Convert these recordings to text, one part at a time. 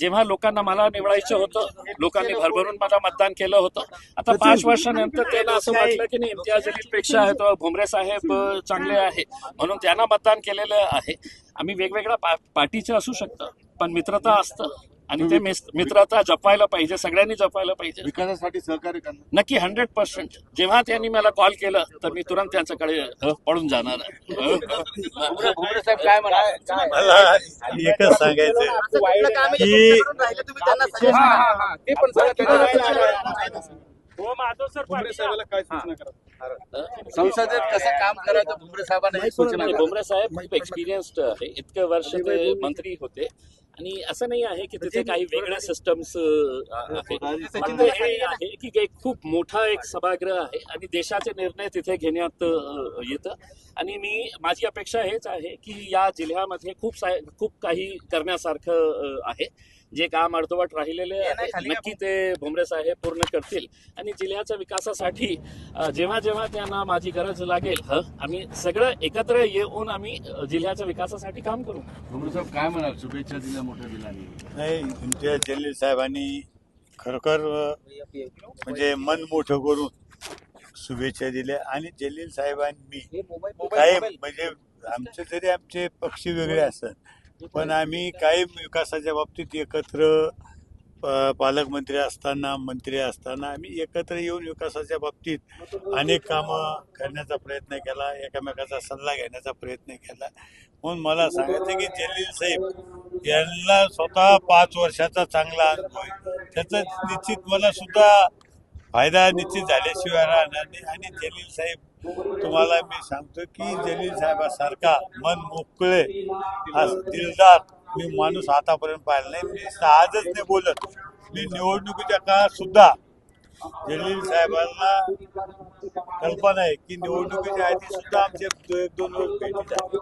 जेव्हा लोकांना मला निवडायचं होतं लोकांनी भरभरून मला मतदान केलं होतं. आता पाच वर्षानंतर त्यांना असं वाटलं की नाही इम्तियाजपेक्षा आहे तर भुमरे साहेब चांगले आहे. म्हणून त्यांना मतदान केलेलं आहे. आम्ही वेगवेगळ्या पा- पार्टीचे असू शकतं पण मित्रता असतं. आणि ते मित्रता जपायला पाहिजे सगळ्यांनी जपायला पाहिजे. विकासासाठी सहकार्य करणार. नक्की हंड्रेड पर्सेंट जेव्हा त्यांनी मला कॉल केलं तर मी तुरंत त्यांच्याकडे पळून जाणार मला एकच सांगायचं की ते पण भुमरे साहेबाला काय सूचना करा? संसदेत कसं काम करायचं भुमरे साहेबांना ही. भुमरे साहेब खूप एक्सपिरियन्स्ड आहे इतकं वर्ष ते मंत्री होते. आणि असं नाही आहे की तिथे काही वेगळ्या सिस्टम्स आहे. ते हे आहे. की एक खूप मोठा एक सभागृह आहे आणि देशाचे निर्णय तिथे घेण्यात येतं. आणि मी माझी अपेक्षा हेच आहे की या जिल्ह्यामध्ये खूप खूप काही करण्यासारखं आहे. जे काम अर्धवट राहिलेले नक्की ते भुमरे साहेब पूर्ण करतील. आणि जिल्ह्याच्या विकासासाठी जेव्हा जेव्हा त्यांना माझी गरज लागेल आम्ही सगळं एकत्र येऊन आम्ही जिल्ह्याच्या विकासासाठी काम करू. भुमरे साहेब काय म्हणाल? शुभेच्छा दिल्या मोठ्या दिलाने. नाही इम्तियाज जलील साहेबांनी खरोखर म्हणजे मन मोठं करून शुभेच्छा दिल्या. आणि जलील साहेबांनी काही म्हणजे आमचे जरी आमचे पक्ष वेगळे असत पण आम्ही काही विकासाच्या बाबतीत एकत्र प- पालकमंत्री असताना मंत्री असताना आम्ही एकत्र येऊन विकासाच्या बाबतीत अनेक कामं करण्याचा प्रयत्न केला एकमेकाचा सल्ला घेण्याचा प्रयत्न केला. म्हणून मला सांगायचं की जलील साहेब यांना स्वतः पाच वर्षाचा चांगला अनुभव आहे. त्याचं निश्चित मला सुद्धा फायदा निश्चित झाल्याशिवाय राहणार नाही. आणि जलील साहेब तुम्हाला मी सांगतो की जलील साहेबासारखा मन मोकळे दिलदार मी माणूस आतापर्यंत पाहिला नाही. मी आजच नाही बोलत. मी निवडणुकीच्या काळात सुद्धा जलील साहेबांना कल्पना आहे की निवडणुकीच्या आधी सुद्धा आमच्या एक दोन वेळ भेटीत आहे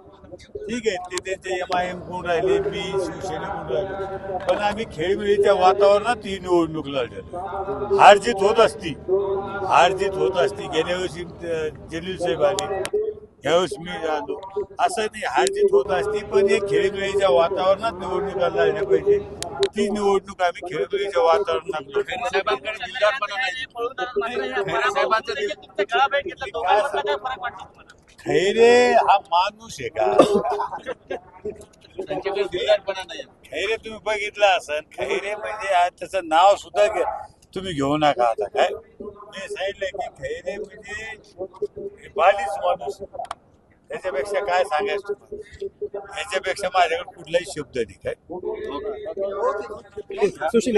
ठीक आहे ते त्यांचे एम आय एम कोण राहिले मी शिवसेना कोण राहिले. पण आम्ही खेळमेळीच्या वातावरणात ही निवडणूक लढली हार जीत होत असती हार जीत होत असती गेल्या वर्षी जलील साहेब आले यावेळेस मी आलो. असं नाही हार जीत होत असती पण हे खेळमेळीच्या वातावरणात निवडणुका लढल्या पाहिजे. ती निवडणूक आम्ही खेळमेळीच्या वातावरणात खैरे हा माणूस आहे का? खैरे तुम्ही बघितलं असन खैरे म्हणजे आज त्याचं नाव सुद्धा घे- तुम्ही घेऊ नका आता काय? मी सांगितलं की खैरे म्हणजे बालीच माणूस त्याच्यापेक्षा काय सांगायचं तुम्हाला? याच्यापेक्षा माझ्याकडे कुठलाही शब्द नाही काय? सुशील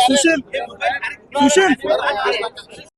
सुशील. सुशील.